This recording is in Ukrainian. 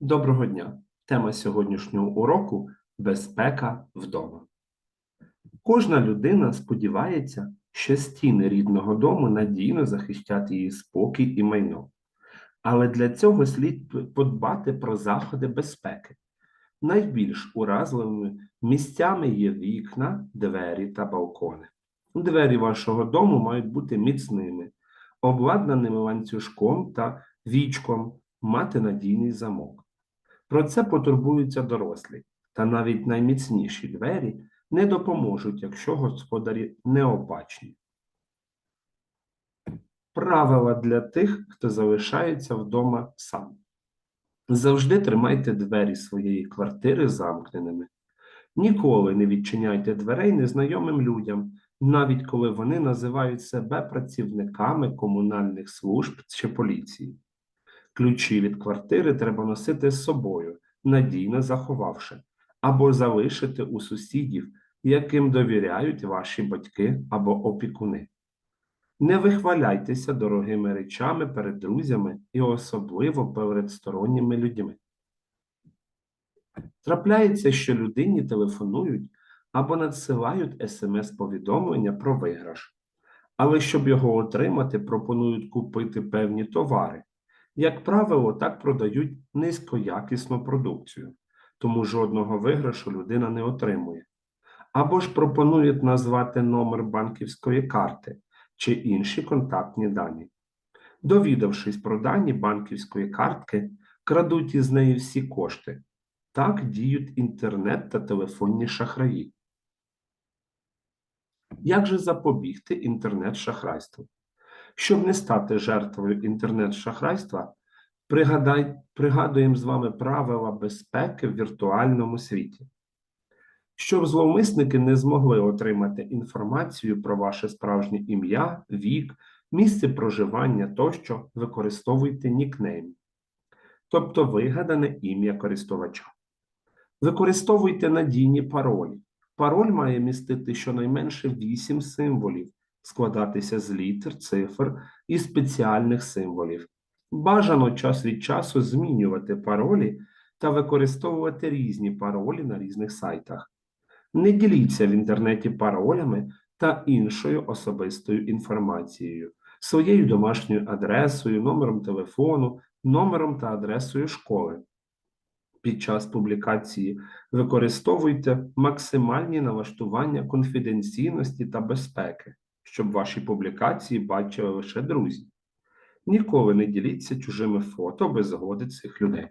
Доброго дня! Тема сьогоднішнього уроку безпека вдома. Кожна людина сподівається, що стіни рідного дому надійно захищать її спокій і майно. Але для цього слід подбати про заходи безпеки. Найбільш уразливими місцями є вікна, двері та балкони. Двері вашого дому мають бути міцними, обладнаними ланцюжком та вічком, мати надійний замок. Про це потурбуються дорослі, та навіть найміцніші двері не допоможуть, якщо господарі неопачні. Правила для тих, хто залишається вдома сам. Завжди тримайте двері своєї квартири замкненими. Ніколи не відчиняйте дверей незнайомим людям, навіть коли вони називають себе працівниками комунальних служб чи поліції. Ключі від квартири треба носити з собою, надійно заховавши, або залишити у сусідів, яким довіряють ваші батьки або опікуни. Не вихваляйтеся дорогими речами перед друзями і особливо перед сторонніми людьми. Трапляється, що людині телефонують або надсилають смс-повідомлення про виграш, але щоб його отримати, пропонують купити певні товари. Як правило, так продають низькоякісну продукцію, тому жодного виграшу людина не отримує. Або ж пропонують назвати номер банківської карти чи інші контактні дані. Довідавшись про дані банківської картки, крадуть із неї всі кошти. Так діють інтернет та телефонні шахраї. Як же запобігти інтернет-шахрайству? Щоб не стати жертвою інтернет-шахрайства, пригадуємо з вами правила безпеки в віртуальному світі. Щоб зловмисники не змогли отримати інформацію про ваше справжнє ім'я, вік, місце проживання тощо, використовуйте нікнейм, тобто вигадане ім'я користувача. Використовуйте надійні паролі. Пароль має містити щонайменше 8 символів, складатися з літер, цифр і спеціальних символів. Бажано час від часу змінювати паролі та використовувати різні паролі на різних сайтах. Не діліться в інтернеті паролями та іншою особистою інформацією, своєю домашньою адресою, номером телефону, номером та адресою школи. Під час публікації використовуйте максимальні налаштування конфіденційності та безпеки, щоб ваші публікації бачили лише друзі. Ніколи не діліться чужими фото без згоди цих людей.